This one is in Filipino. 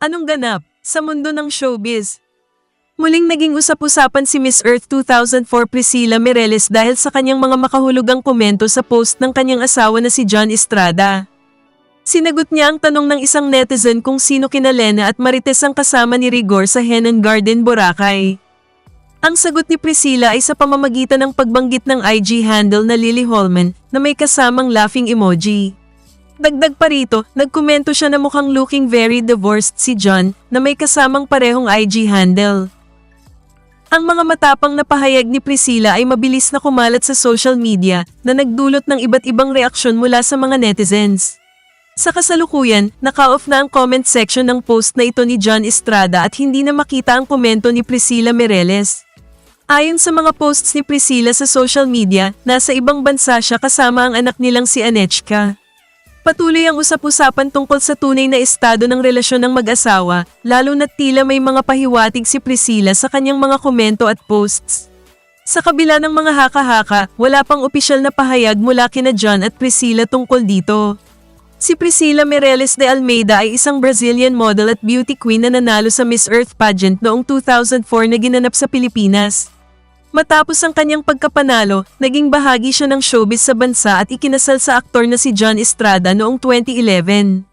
Anong ganap sa mundo ng showbiz? Muling naging usap-usapan si Miss Earth 2004 Priscilla Mireles dahil sa kanyang mga makahulugang komento sa post ng kanyang asawa na si John Estrada. Sinagot niya ang tanong ng isang netizen kung sino kina Lena at Marites ang kasama ni Rigor sa Henan Garden, Boracay. Ang sagot ni Priscilla ay sa pamamagitan ng pagbanggit ng IG handle na Lily Holman na may kasamang laughing emoji. Dagdag pa rito, nagkomento siya na mukhang looking very divorced si John na may kasamang parehong IG handle. Ang mga matapang na pahayag ni Priscilla ay mabilis na kumalat sa social media na nagdulot ng iba't ibang reaksyon mula sa mga netizens. Sa kasalukuyan, naka-off na ang comment section ng post na ito ni John Estrada at hindi na makita ang komento ni Priscilla Mireles. Ayon sa mga posts ni Priscilla sa social media, nasa ibang bansa siya kasama ang anak nilang si Anechka. Patuloy ang usap-usapan tungkol sa tunay na estado ng relasyon ng mag-asawa, lalo na tila may mga pahiwatig si Priscilla sa kanyang mga komento at posts. Sa kabila ng mga haka-haka, wala pang opisyal na pahayag mula kina John at Priscilla tungkol dito. Si Priscilla Mireles de Almeida ay isang Brazilian model at beauty queen na nanalo sa Miss Earth pageant noong 2004 na ginanap sa Pilipinas. Matapos ang kanyang pagkapanalo, naging bahagi siya ng showbiz sa bansa at ikinasal sa aktor na si John Estrada noong 2011.